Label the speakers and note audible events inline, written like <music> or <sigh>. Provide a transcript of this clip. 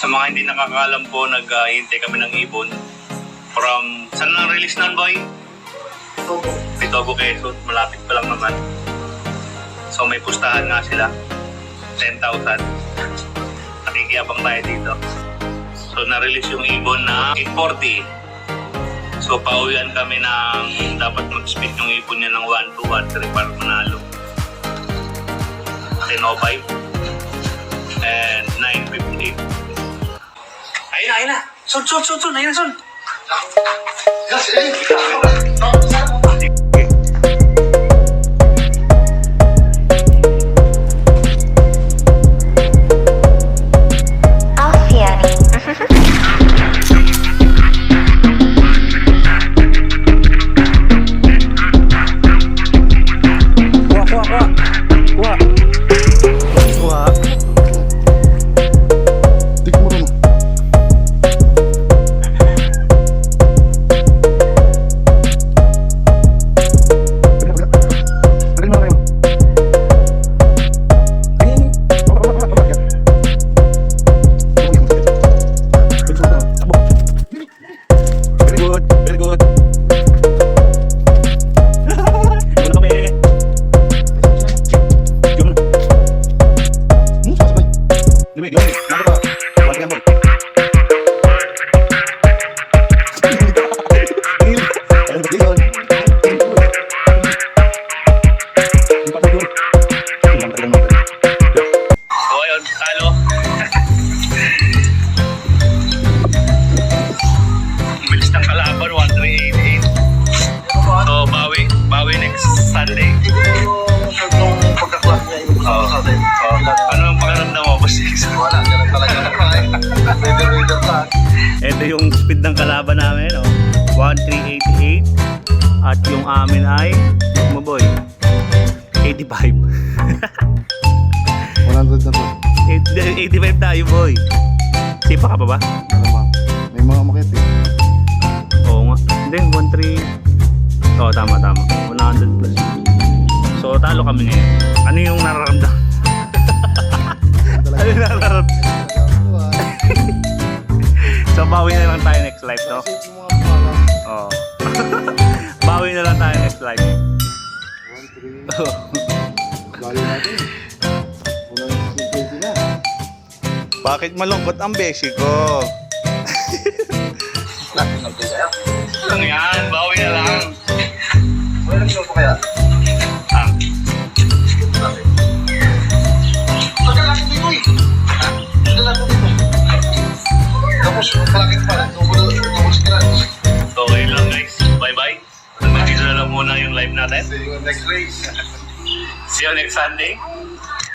Speaker 1: Sa mga hindi nakakaalam po, nag-hintay kami ng ibon. From, saan nang release nun, boy? Pitogo, Quezon. Malapit pa lang naman. So may pustahan nga sila. 10,000. <laughs> Nakikiyabang tayo dito. So na-release yung ibon na 840. So pauwian kami ng dapat mag-speed yung ibon niya ng 1 2 1 3 para manalo. Ayun na! Sun, sun, sun, sun! Ayun na, sun!
Speaker 2: Alfieri.
Speaker 1: like I'm a Ito yung speed ng kalaban namin, oh. 1388. At yung amin ay, mo boy, 85.
Speaker 3: 100 <laughs> na to.
Speaker 1: 85 tayo, boy. Sipa ka pa ba?
Speaker 3: Malamang. May mga makit eh.
Speaker 1: Oo nga. Hindi, 1-3. Oo, tama, tama. 100 plus. So, talo kami ngayon. Ano yung nararamdaman? <laughs> ano yung nararamdaman? Live, no? Oo. <laughs> bawi na lang tayo next live.
Speaker 3: Layo natin. Unang 50 na.
Speaker 4: Bakit malungkot ang beshi ko?
Speaker 1: So, okay lang guys. Bye-bye. Hanggang dito na lang muna yung live natin.
Speaker 3: See you next race.
Speaker 1: See you next Sunday.